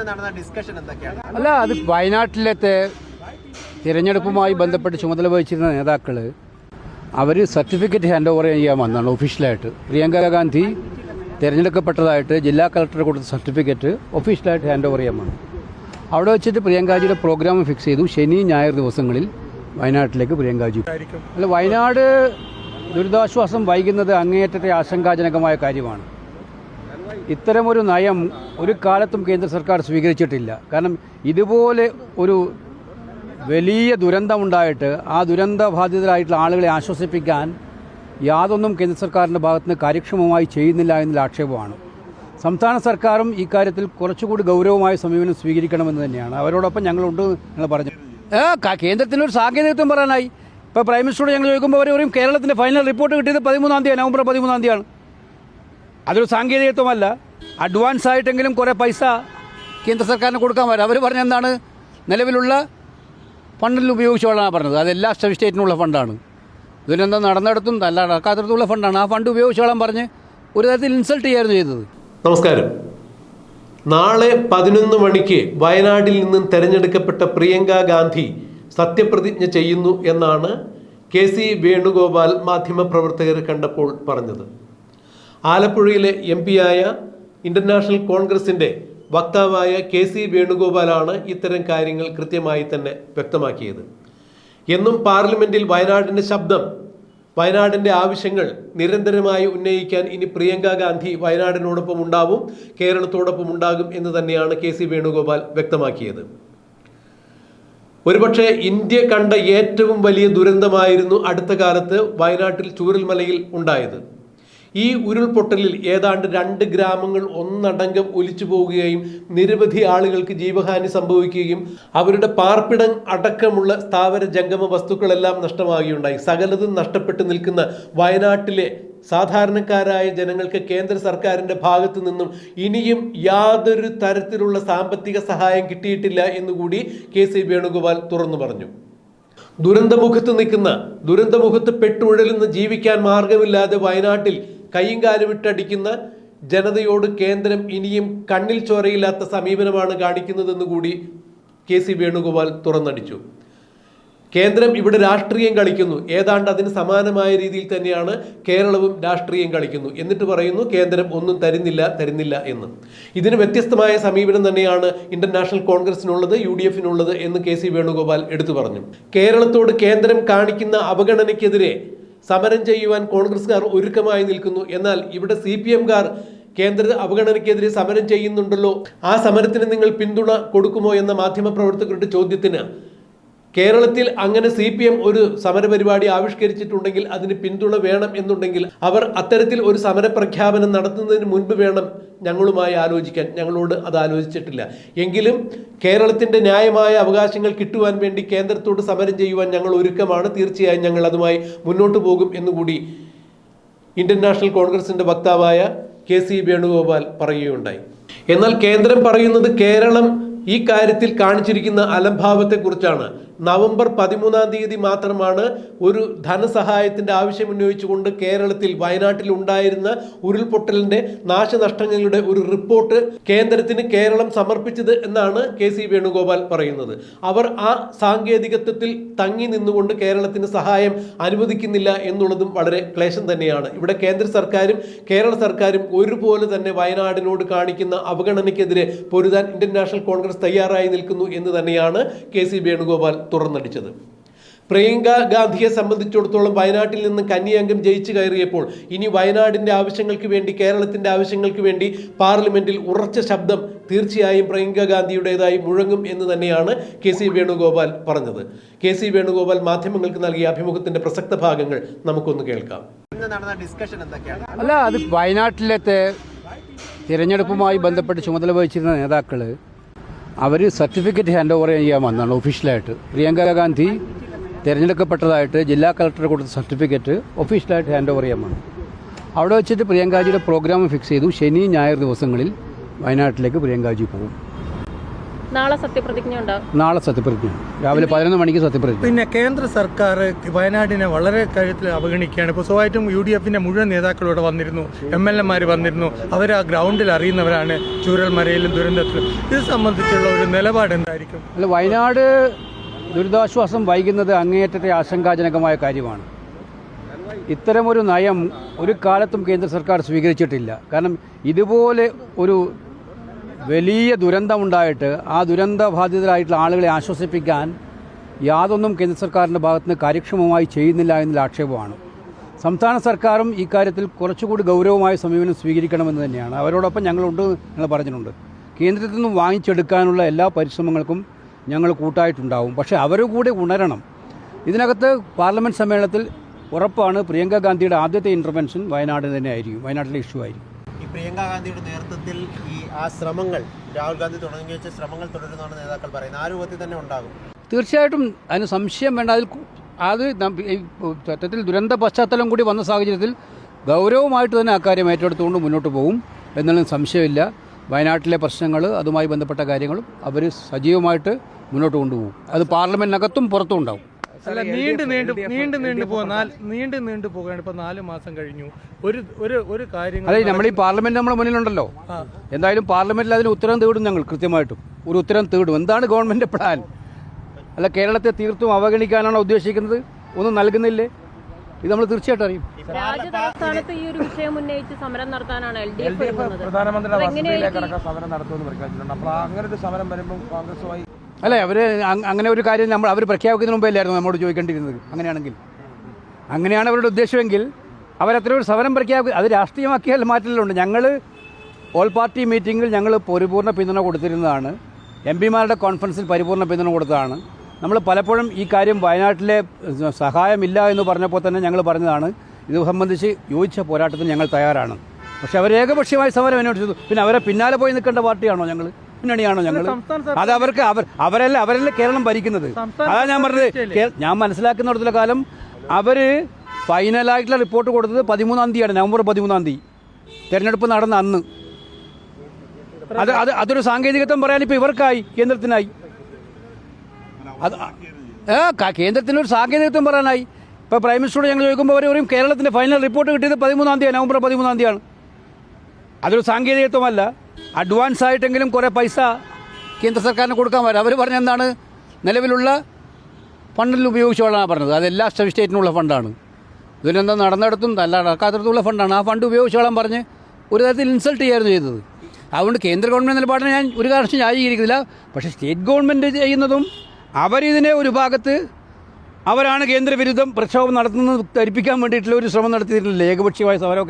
ഇന്ന് നടന്ന ഡിസ്കഷൻ എന്തൊക്കെയാണ്? അല്ല അത് വയനാട്ടിലത്തെ തിരഞ്ഞെടുപ്പുമായി ബന്ധപ്പെട്ട് ചുമതല വഹിച്ചിരുന്ന നേതാക്കൾ അവർ സർട്ടിഫിക്കറ്റ് ഹാൻഡ് ഓവർ ചെയ്യാൻ വന്നതാണ് ഒഫീഷ്യലായിട്ട് പ്രിയങ്ക ഗാന്ധി തിരഞ്ഞെടുക്കപ്പെട്ടതായിട്ട് ജില്ലാ കളക്ടർ കൊടുത്ത സർട്ടിഫിക്കറ്റ് ഒഫീഷ്യലായിട്ട് ഹാൻഡ് ഓവർ ചെയ്യാൻ വന്നു. അവിടെ വെച്ചിട്ട് പ്രിയങ്കാജിയുടെ പ്രോഗ്രാം ഫിക്സ് ചെയ്തു. ശനി ഞായർ ദിവസങ്ങളിൽ വയനാട്ടിലേക്ക് പ്രിയങ്കാജി. അല്ല വയനാട് ദുരിതാശ്വാസം വൈകുന്നത് അങ്ങേയറ്റത്തെ ആശങ്കാജനകമായ കാര്യമാണ്. ഇത്തരമൊരു നയം ഒരു കാലത്തും കേന്ദ്ര സർക്കാർ സ്വീകരിച്ചിട്ടില്ല. കാരണം ഇതുപോലെ ഒരു വലിയ ദുരന്തമുണ്ടായിട്ട് ആ ദുരന്ത ബാധിതരായിട്ടുള്ള ആളുകളെ ആശ്വസിപ്പിക്കാൻ യാതൊന്നും കേന്ദ്ര സർക്കാരിന്റെ ഭാഗത്ത് നിന്ന് കാര്യക്ഷമമായി ചെയ്യുന്നില്ല എന്നുള്ള ആക്ഷേപമാണ്. സംസ്ഥാന സർക്കാരും ഇക്കാര്യത്തിൽ കുറച്ചുകൂടി ഗൗരവമായ സമീപനം സ്വീകരിക്കണമെന്ന് തന്നെയാണ്. അവരോടൊപ്പം ഞങ്ങളുണ്ട് ഞങ്ങൾ പറഞ്ഞു. കേന്ദ്രത്തിനൊരു സാങ്കേതികത്വം പറയാനായി. ഇപ്പോൾ പ്രൈം മിനിസ്റ്ററോട് ഞങ്ങൾ ചോദിക്കുമ്പോൾ അവർ കേരളത്തിന്റെ ഫൈനൽ റിപ്പോർട്ട് കിട്ടിയത് പതിമൂന്നാം തീയതി നവംബർ പതിമൂന്നാം തീയതിയാണ്. അതൊരു സാങ്കേതികത്വമല്ല. അഡ്വാൻസ് ആയിട്ടെങ്കിലും കുറേ പൈസ കേന്ദ്ര സർക്കാരിന് കൊടുക്കാൻ പറ്റും അവർ പറഞ്ഞ എന്താണ്? നിലവിലുള്ള ഫണ്ടിൽ ഉപയോഗിച്ചോളാണ് പറഞ്ഞത്. അത് എല്ലാ സ്റ്റേറ്റിനുള്ള ഫണ്ടാണ് ഇതിനെന്താ നടന്നിടത്തും അല്ല നടക്കാത്തിടത്തുള്ള ഫണ്ടാണ് ആ ഫണ്ട് ഉപയോഗിച്ചോളാൻ പറഞ്ഞ് ഒരു തരത്തിൽ ഇൻസൾട്ട് ചെയ്യായിരുന്നു ചെയ്തത്. നമസ്കാരം. നാളെ പതിനൊന്ന് മണിക്ക് വയനാട്ടിൽ നിന്നും തെരഞ്ഞെടുക്കപ്പെട്ട പ്രിയങ്ക ഗാന്ധി സത്യപ്രതിജ്ഞ ചെയ്യുന്നു എന്നാണ് കെ സി വേണുഗോപാൽ മാധ്യമപ്രവർത്തകർ കണ്ടപ്പോൾ പറഞ്ഞത്. ആലപ്പുഴയിലെ എം പിയായ ഇന്റർനാഷണൽ കോൺഗ്രസിന്റെ വക്താവായ കെ സി വേണുഗോപാലാണ് ഇത്തരം കാര്യങ്ങൾ കൃത്യമായി തന്നെ വ്യക്തമാക്കിയത്. എന്നും പാർലമെന്റിൽ വയനാടിന്റെ ശബ്ദം വയനാടിന്റെ ആവശ്യങ്ങൾ നിരന്തരമായി ഉന്നയിക്കാൻ ഇനി പ്രിയങ്ക ഗാന്ധി വയനാടിനോടൊപ്പം ഉണ്ടാവും കേരളത്തോടൊപ്പം ഉണ്ടാകും എന്ന് തന്നെയാണ് കെ സി വേണുഗോപാൽ വ്യക്തമാക്കിയത്. ഒരുപക്ഷെ ഇന്ത്യ കണ്ട ഏറ്റവും വലിയ ദുരന്തമായിരുന്നു അടുത്ത കാലത്ത് വയനാട്ടിൽ ചൂരൽമലയിൽ ഉണ്ടായത്. ഈ ഉരുൾപൊട്ടലിൽ ഏതാണ്ട് രണ്ട് ഗ്രാമങ്ങൾ ഒന്നടങ്കം ഒലിച്ചു പോവുകയും നിരവധി ആളുകൾക്ക് ജീവഹാനി സംഭവിക്കുകയും അവരുടെ പാർപ്പിടം അടക്കമുള്ള സ്ഥാവര ജംഗമ വസ്തുക്കളെല്ലാം നഷ്ടമാകുകയുണ്ടായി സകലതും നഷ്ടപ്പെട്ടു നിൽക്കുന്ന വയനാട്ടിലെ സാധാരണക്കാരായ ജനങ്ങൾക്ക് കേന്ദ്ര സർക്കാരിന്റെ ഭാഗത്തു നിന്നും ഇനിയും യാതൊരു തരത്തിലുള്ള സാമ്പത്തിക സഹായം കിട്ടിയിട്ടില്ല എന്നുകൂടി കെ സി വേണുഗോപാൽ തുറന്നു പറഞ്ഞു. ദുരന്തമുഖത്ത് നിൽക്കുന്ന ദുരന്തമുഖത്ത് പെട്ടുഴലുന്ന ജീവിക്കാൻ മാർഗമില്ലാതെ വയനാട്ടിൽ കൈയും കാലും ഇട്ടടിക്കുന്ന ജനതയോട് കേന്ദ്രം ഇനിയും കണ്ണിൽ ചോരയില്ലാത്ത സമീപനമാണ് കാണിക്കുന്നതെന്ന് കൂടി കെ സി വേണുഗോപാൽ തുറന്നടിച്ചു. കേന്ദ്രം ഇവിടെ രാഷ്ട്രീയം കളിക്കുന്നു. ഏതാണ്ട് അതിന് സമാനമായ രീതിയിൽ തന്നെയാണ് കേരളവും രാഷ്ട്രീയം കളിക്കുന്നു. എന്നിട്ട് പറയുന്നു കേന്ദ്രം ഒന്നും തരുന്നില്ല തരുന്നില്ല എന്ന്. ഇതിന് വ്യത്യസ്തമായ സമീപനം തന്നെയാണ് ഇന്റർനാഷണൽ കോൺഗ്രസിനുള്ളത് യു ഡി എഫിനുള്ളത് എന്ന് കെ സി വേണുഗോപാൽ എടുത്തു പറഞ്ഞു. കേരളത്തോട് കേന്ദ്രം കാണിക്കുന്ന അവഗണനയ്ക്കെതിരെ സമരം ചെയ്യുവാൻ കോൺഗ്രസ്സുകാർ ഒരുക്കമായി നിൽക്കുന്നു. എന്നാൽ ഇവിടെ സി പി എംകാർ കേന്ദ്ര അവഗണനയ്ക്കെതിരെ സമരം ചെയ്യുന്നുണ്ടല്ലോ. ആ സമരത്തിന് നിങ്ങൾ പിന്തുണ കൊടുക്കുമോ എന്ന മാധ്യമപ്രവർത്തകരുടെ ചോദ്യത്തിന് കേരളത്തിൽ അങ്ങനെ സി പി എം ഒരു സമരപരിപാടി ആവിഷ്കരിച്ചിട്ടുണ്ടെങ്കിൽ അതിന് പിന്തുണ വേണം എന്നുണ്ടെങ്കിൽ അവർ അത്തരത്തിൽ ഒരു സമരപ്രഖ്യാപനം നടത്തുന്നതിന് മുൻപ് വേണം ഞങ്ങളുമായി ആലോചിക്കാൻ. ഞങ്ങളോട് അത് ആലോചിച്ചിട്ടില്ല. എങ്കിലും കേരളത്തിന്റെ ന്യായമായ അവകാശങ്ങൾ കിട്ടുവാൻ വേണ്ടി കേന്ദ്രത്തോട് സമരം ചെയ്യുവാൻ ഞങ്ങൾ ഒരുക്കമാണ്. തീർച്ചയായും ഞങ്ങൾ അതുമായി മുന്നോട്ട് പോകും എന്നുകൂടി ഇന്ത്യൻ നാഷണൽ കോൺഗ്രസിന്റെ വക്താവായ കെ സി വേണുഗോപാൽ പറയുകയുണ്ടായി. എന്നാൽ കേന്ദ്രം പറയുന്നത് കേരളം ഈ കാര്യത്തിൽ കാണിച്ചിരിക്കുന്ന അലംഭാവത്തെക്കുറിച്ചാണ്. നവംബർ പതിമൂന്നാം തീയതി മാത്രമാണ് ഒരു ധനസഹായത്തിന്റെ ആവശ്യം ഉന്നയിച്ചുകൊണ്ട് കേരളത്തിൽ വയനാട്ടിൽ ഉണ്ടായിരുന്ന ഉരുൾപൊട്ടലിന്റെ നാശനഷ്ടങ്ങളുടെ ഒരു റിപ്പോർട്ട് കേന്ദ്രത്തിന് കേരളം സമർപ്പിച്ചത് എന്നാണ് കെ സി വേണുഗോപാൽ പറയുന്നത്. അവർ ആ സാങ്കേതികത്വത്തിൽ തങ്ങി നിന്നുകൊണ്ട് കേരളത്തിന് സഹായം അനുവദിക്കുന്നില്ല എന്നുള്ളതും വളരെ ക്ലേശം തന്നെയാണ്. ഇവിടെ കേന്ദ്ര സർക്കാരും കേരള സർക്കാരും ഒരുപോലെ തന്നെ വയനാടിനോട് കാണിക്കുന്ന അവഗണനയ്ക്കെതിരെ പൊരുതാൻ ഇന്ത്യൻ നാഷണൽ കോൺഗ്രസ് തയ്യാറായി നിൽക്കുന്നു എന്ന് തന്നെയാണ് കെ സി വേണുഗോപാൽ തുറന്നടിച്ചത്. പ്രിയങ്ക ഗാന്ധിയെ സംബന്ധിച്ചിടത്തോളം വയനാട്ടിൽ നിന്ന് കന്യാംഗം ജയിച്ചു കയറിയപ്പോൾ ഇനി വയനാടിന്റെ ആവശ്യങ്ങൾക്ക് വേണ്ടി കേരളത്തിന്റെ ആവശ്യങ്ങൾക്ക് വേണ്ടി പാർലമെന്റിൽ ഉറച്ച ശബ്ദം തീർച്ചയായും പ്രിയങ്ക ഗാന്ധിയുടേതായി മുഴങ്ങും എന്ന് തന്നെയാണ് കെ സി വേണുഗോപാൽ പറഞ്ഞത്. കെ സി വേണുഗോപാൽ മാധ്യമങ്ങൾക്ക് നൽകിയ അഭിമുഖത്തിന്റെ പ്രസക്ത ഭാഗങ്ങൾ നമുക്കൊന്ന് കേൾക്കാം. ഇന്ന് നടന്ന ഡിസ്കഷൻ എന്തൊക്കെയാണ്? അല്ല അത് വയനാട്ടിലത്തെ തിരഞ്ഞെടുപ്പുമായി ബന്ധപ്പെട്ട് ചുമതല വഹിച്ചിരുന്ന നേതാക്കൾ അവർ സർട്ടിഫിക്കറ്റ് ഹാൻഡ് ഓവർ ചെയ്യാൻ വന്നതാണ് ഒഫീഷ്യലായിട്ട് പ്രിയങ്ക ഗാന്ധി തിരഞ്ഞെടുക്കപ്പെട്ടതായിട്ട് ജില്ലാ കളക്ടർ കൊടുത്ത സർട്ടിഫിക്കറ്റ് ഒഫീഷ്യലായിട്ട് ഹാൻഡ് ഓവർ ചെയ്യാൻ വന്നു. അവിടെ വെച്ചിട്ട് പ്രിയങ്കാജിയുടെ പ്രോഗ്രാം ഫിക്സ് ചെയ്തു. ശനി ഞായർ ദിവസങ്ങളിൽ വയനാട്ടിലേക്ക് പ്രിയങ്കാജി പോകും. നാളെ സത്യപ്രതിജ്ഞ നാളെ സത്യപ്രതിജ്ഞ. രാവിലെ പതിനൊന്ന് മണിക്ക് സത്യപ്രതിജ്ഞ. പിന്നെ കേന്ദ്ര സർക്കാർ വയനാടിനെ വളരെ കാര്യത്തിൽ അവഗണിക്കുകയാണ്. ഇപ്പോൾ സ്വാഭാവികമായിട്ടും യു ഡി എഫിന്റെ മുഴുവൻ നേതാക്കളോട് വന്നിരുന്നു. എം എൽ എമാർ വന്നിരുന്നു. അവർ ആ ഗ്രൗണ്ടിൽ അറിയുന്നവരാണ് ചൂരൽമരയിലും ദുരന്തത്തിലും. ഇത് സംബന്ധിച്ചുള്ള ഒരു നിലപാട് എന്തായിരിക്കും? അല്ല വയനാട് ദുരിതാശ്വാസം വൈകുന്നത് അങ്ങേയറ്റത്തെ ആശങ്കാജനകമായ കാര്യമാണ്. ഇത്തരമൊരു നയം ഒരു കാലത്തും കേന്ദ്ര സർക്കാർ സ്വീകരിച്ചിട്ടില്ല. കാരണം ഇതുപോലെ ഒരു വലിയ ദുരന്തമുണ്ടായിട്ട് ആ ദുരന്ത ബാധിതരായിട്ടുള്ള ആളുകളെ ആശ്വസിപ്പിക്കാൻ യാതൊന്നും കേന്ദ്ര സർക്കാരിന്റെ ഭാഗത്ത് നിന്ന് കാര്യക്ഷമമായി ചെയ്യുന്നില്ല എന്നുള്ള ആക്ഷേപമാണ്. സംസ്ഥാന സർക്കാരും ഇക്കാര്യത്തിൽ കുറച്ചുകൂടി ഗൗരവമായ സമീപനം സ്വീകരിക്കണമെന്ന് തന്നെയാണ്. അവരോടൊപ്പം ഞങ്ങളുണ്ട് ഞങ്ങൾ പറഞ്ഞിട്ടുണ്ട്. കേന്ദ്രത്തിൽ നിന്നും വാങ്ങിച്ചെടുക്കാനുള്ള എല്ലാ പരിശ്രമങ്ങൾക്കും ഞങ്ങൾ കൂട്ടായിട്ടുണ്ടാവും. പക്ഷേ അവർ കൂടി ഉണരണം. ഇതിനകത്ത് പാർലമെന്റ് സമ്മേളനത്തിൽ ഉറപ്പാണ് പ്രിയങ്ക ഗാന്ധിയുടെ ആദ്യത്തെ ഇന്റർവെൻഷൻ വയനാട് തന്നെ ആയിരിക്കും വയനാട്ടിലെ ഇഷ്യൂ ആയിരിക്കും. ഈ പ്രിയങ്ക ഗാന്ധിയുടെ നേതൃത്വത്തിൽ ഈ ആ ശ്രമങ്ങൾ രാഹുൽ ഗാന്ധി തുടങ്ങി വെച്ച ശ്രമങ്ങൾ തുടരുന്നതാണ് നേതാക്കൾ പറയുന്നത്. ആ രൂപത്തിൽ തന്നെ ഉണ്ടാകും. തീർച്ചയായിട്ടും അതിന് സംശയം വേണ്ട. അതിൽ അത് സത്യത്തിൽ ദുരന്ത പശ്ചാത്തലം കൂടി വന്ന സാഹചര്യത്തിൽ ഗൗരവമായിട്ട് തന്നെ അക്കാര്യം ഏറ്റെടുത്തുകൊണ്ട് മുന്നോട്ട് പോകും എന്നുള്ള സംശയമില്ല. വയനാട്ടിലെ പ്രശ്നങ്ങൾ അതുമായി ബന്ധപ്പെട്ട കാര്യങ്ങളും അവർ സജീവമായിട്ട് മുന്നോട്ട് കൊണ്ടുപോകും. അത് പാർലമെന്റിനകത്തും പുറത്തും ഉണ്ടാവും. അല്ല നീണ്ടു നീണ്ടു നീണ്ടു നീണ്ടു പോകാൻ നീണ്ടു നീണ്ടു പോകാണ് ഇപ്പൊ നാല് മാസം കഴിഞ്ഞു. ഒരു ഒരു ഒരു കാര്യം അതെ നമ്മൾ ഈ പാർലമെന്റ് നമ്മുടെ മുന്നിലുണ്ടല്ലോ. എന്തായാലും പാർലമെന്റിൽ അതിന് ഉത്തരം തേടും ഞങ്ങൾ കൃത്യമായിട്ടും. ഒരു ഉത്തരം തേടും. എന്താണ് ഗവൺമെന്റ് പ്ലാൻ അല്ല കേരളത്തെ തീർത്തും അവഗണിക്കാനാണോ ഉദ്ദേശിക്കുന്നത്? ഒന്നും നൽകുന്നില്ലേ? ഇത് നമ്മൾ തീർച്ചയായിട്ടും അറിയും. രാജ്യതലസ്ഥാനത്ത് ഈ ഒരു വിഷയം ഉന്നയിച്ച് സമരം നടത്താനാണ് എൽ ഡി എഫ് സമരം നടത്തുമെന്ന് പ്രഖ്യാപിച്ചിട്ടുണ്ട്. അപ്പോൾ അങ്ങനെ ഒരു സമരം വരുമ്പോൾ കോൺഗ്രസുമായി അല്ല അവർ അങ്ങനെ ഒരു കാര്യം നമ്മൾ അവർ പ്രഖ്യാപിക്കുന്നതിന് മുമ്പേ അല്ലായിരുന്നു നമ്മോട് ചോദിക്കേണ്ടിയിരുന്നത്. അങ്ങനെയാണെങ്കിൽ. അങ്ങനെയാണ് അവരുടെ ഉദ്ദേശമെങ്കിൽ അവരത്ര ഒരു സമരം പ്രഖ്യാപിക്കുക അത് രാഷ്ട്രീയമാക്കിയാൽ മാറ്റലുണ്ട്. ഞങ്ങൾ ഓൾ പാർട്ടി മീറ്റിങ്ങിൽ ഞങ്ങൾ പരിപൂർണ പിന്തുണ കൊടുത്തിരുന്നതാണ്. എം പിമാരുടെ കോൺഫറൻസിൽ പരിപൂർണ പിന്തുണ കൊടുത്തതാണ്. നമ്മൾ പലപ്പോഴും ഈ കാര്യം വയനാട്ടിലെ സഹായമില്ല എന്ന് പറഞ്ഞപ്പോൾ തന്നെ ഞങ്ങൾ പറഞ്ഞതാണ്. ഇത് സംബന്ധിച്ച് യോജിച്ച പോരാട്ടത്തിന് ഞങ്ങൾ തയ്യാറാണ്. പക്ഷെ അവർ ഏകപക്ഷീയമായി സമരം അന്വേഷിച്ചു പിന്നെ അവരെ പിന്നാലെ പോയി നിൽക്കേണ്ട പാർട്ടിയാണോ ഞങ്ങൾ മുന്നണിയാണോ ഞങ്ങൾ അത് അവർക്ക് അവർ അവരല്ല അവരല്ല കേരളം ഭരിക്കുന്നത്? അതാ ഞാൻ പറഞ്ഞത്. ഞാൻ മനസ്സിലാക്കുന്നിടത്തോളം കാലം അവർ ഫൈനലായിട്ടുള്ള റിപ്പോർട്ട് കൊടുത്തത് പതിമൂന്നാം തീയതിയാണ് നവംബർ പതിമൂന്നാം തീയതി. തെരഞ്ഞെടുപ്പ് നടന്ന അന്ന്. അത് അത് അതൊരു സാങ്കേതികത്വം പറയാൻ ഇപ്പോൾ ഇവർക്കായി കേന്ദ്രത്തിനായി. അത് ഏ കേന്ദ്രത്തിനൊരു കേന്ദ്രത്തിന് ഒരു സാങ്കേതികത്വം പറയാനായി. ഇപ്പോൾ പ്രൈം മിനിസ്റ്ററോട് ഞങ്ങൾ ചോദിക്കുമ്പോൾ അവർ പറയും കേരളത്തിന്റെ ഫൈനൽ റിപ്പോർട്ട് കിട്ടിയത് പതിമൂന്നാം തീയതി നവംബർ പതിമൂന്നാം തീയതിയാണ്. അതൊരു സാങ്കേതികത്വമല്ല. അഡ്വാൻസ് ആയിട്ടെങ്കിലും കുറേ പൈസ കേന്ദ്ര സർക്കാരിന് കൊടുക്കാൻ വരാം. അവർ പറഞ്ഞെന്താണ് നിലവിലുള്ള ഫണ്ടിൽ ഉപയോഗിച്ചോളാണ് പറഞ്ഞത്. അത് എല്ലാ സ്റ്റേറ്റിനുള്ള ഫണ്ടാണ്. ഇതിനെന്താ നടന്നിടത്തും അല്ല നടക്കാത്തടത്തുള്ള ഫണ്ടാണ്. ആ ഫണ്ട് ഉപയോഗിച്ചോളാൻ പറഞ്ഞ് ഒരു തരത്തിൽ ഇൻസൾട്ട് ചെയ്യായിരുന്നു ചെയ്തത്. അതുകൊണ്ട് കേന്ദ്ര ഗവൺമെന്റ് നിലപാടിനെ ഞാൻ ഒരു കാരണം ന്യായീകരിക്കുന്നില്ല. പക്ഷേ സ്റ്റേറ്റ് ഗവൺമെന്റ് ചെയ്യുന്നതും അവരിതിനെ ഒരു ഭാഗത്ത് അവരാണ് കേന്ദ്രവിരുദ്ധം പ്രക്ഷോഭം നടത്തുന്നത് ധരിപ്പിക്കാൻ വേണ്ടിയിട്ടുള്ള ഒരു ശ്രമം നടത്തിയിട്ടില്ല. ഏകപക്ഷീയമായ സമരമൊക്കെ